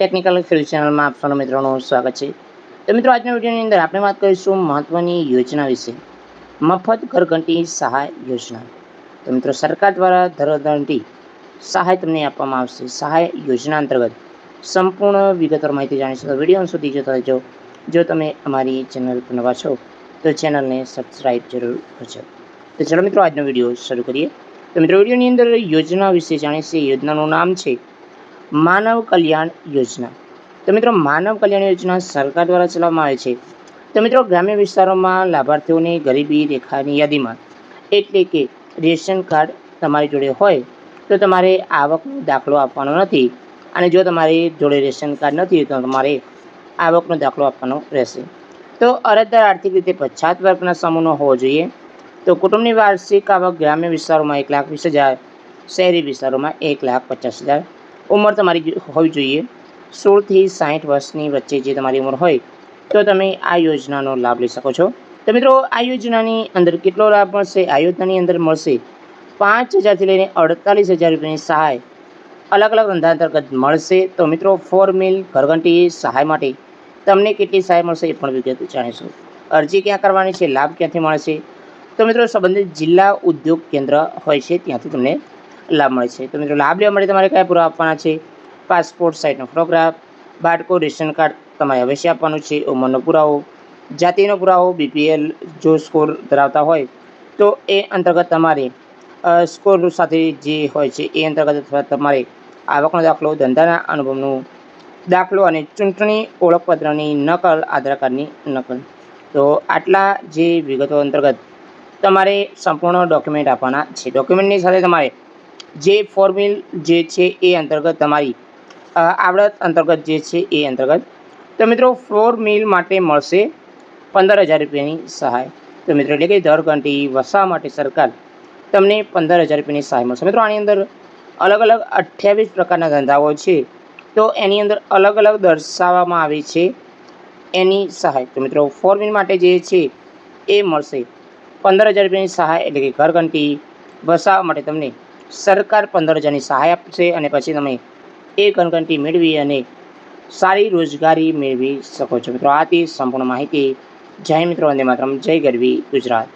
Technical field ચેનલમાં આપ સૌ મિત્રોનું સ્વાગત છે. તો મિત્રો, આજના વિડીયોની અંદર આપણે વાત કરીશું મહત્ત્વની યોજના વિશે. મફત ઘરઘંટી સહાય યોજના. તો મિત્રો, સરકાર દ્વારા ઘરઘંટી સહાય તમને આપવામાં આવશે. સહાય યોજના અંતર્ગત સંપૂર્ણ વિગતવાર માહિતી જાણીશું તો વીડિયો સુધી જોતા રહેજો. જો તમે અમારી ચેનલ પર નવા છો, તો ચેનલને સબસ્ક્રાઈબ જરૂર કરજો. તો ચલો મિત્રો, આજનો વીડિયો શરૂ કરીએ. તો મિત્રો, વિડીયોની અંદર યોજના વિશે જાણીશું યોજનાનું નામ છે માનવ કલ્યાણ યોજના. તો મિત્રો, માનવ કલ્યાણ યોજના સરકાર દ્વારા ચલાવવામાં આવે છે. તો મિત્રો, ગ્રામ્ય વિસ્તારોમાં લાભાર્થીઓની ગરીબી રેખાની યાદીમાં એટલે કે રેશન કાર્ડ તમારી જોડે હોય તો તમારે આવકનો દાખલો આપવાનો નથી. અને જો તમારી જોડે રેશન કાર્ડ નથી, તો તમારે આવકનો દાખલો આપવાનો રહેશે. તો અરજદાર આર્થિક રીતે પછાત વર્ગના સમૂહનો હોવો જોઈએ. તો કુટુંબની વાર્ષિક આવક ગ્રામ્ય વિસ્તારોમાં એક લાખ વીસ હજાર, શહેરી વિસ્તારોમાં એક લાખ પચાસ હજાર ઉંમર તમારી હોવી જોઈએ. સોળથી સાઠ વર્ષની વચ્ચે જે તમારી ઉંમર હોય, તો તમે આ યોજનાનો લાભ લઈ શકો છો. તો મિત્રો, આ યોજનાની અંદર કેટલો લાભ મળશે? આ યોજનાની અંદર મળશે પાંચ હજારથી લઈને અડતાલીસ હજાર રૂપિયાની સહાય. અલગ અલગ ધંધા અંતર્ગત મળશે. તો મિત્રો ફોર મિલ ઘરઘંટી સહાય માટે તમને કેટલી સહાય મળશે એ પણ વિગત જાણીશું. અરજી ક્યાં કરવાની છે? લાભ ક્યાંથી મળશે તો મિત્રો, સંબંધિત જિલ્લા ઉદ્યોગ કેન્દ્ર હોય છે, ત્યાંથી તમને લાભ મળે છે. તો મિત્રો, લાભ લેવા માટે તમારે કયા પુરાવા આપવાના છે? પાસપોર્ટ સાઇઝનો ફોટોગ્રાફ બાળકો રેશન કાર્ડ તમારે અવશ્ય આપવાનું છે, ઉંમરનો પુરાવો, જાતિનો પુરાવો બીપીએલ જો સ્કોર ધરાવતા હોય તો એ અંતર્ગત તમારે સ્કોર સાથે જે હોય છે, એ અંતર્ગત અથવા તમારે આવકનો દાખલો, ધંધાના અનુભવનું દાખલો અને ચૂંટણી ઓળખપત્રની નકલ, આધાર કાર્ડની નકલ. તો આટલા જે વિગતો અંતર્ગત તમારે સંપૂર્ણ ડોક્યુમેન્ટ આપવાના છે. ડોક્યુમેન્ટની સાથે તમારે જે ફોર્મ્યુલ જે છે એ અંતર્ગત તમારી આવડત અંતર્ગત જે છે એ અંતર્ગત. તો મિત્રો ફ્લોર મિલ માટે મળશે પંદર હજાર રૂપિયાની સહાય. તો મિત્રો, એટલે કે દર ઘંટી વસાવા માટે સરકાર તમને પંદર હજાર રૂપિયાની સહાય મળશે. મિત્રો, આની અંદર અલગ અલગ અઠ્યાવીસ પ્રકારના ધંધાઓ છે. તો એની અંદર અલગ અલગ દર્શાવવામાં આવી છે એની સહાય. તો મિત્રો ફોર મિલ માટે જે છે એ મળશે પંદર હજાર રૂપિયાની સહાય, એટલે કે ઘરઘંટી વસાવવા માટે તમને સરકાર પંદર હજારની સહાય આપશે અને પછી તમે એ ઘરઘંટી મેળવી અને સારી રોજગારી મેળવી શકો છો. મિત્રો આથી સંપૂર્ણ માહિતી. જય મિત્રો, વંદે માતરમ. જય ગરવી ગુજરાત.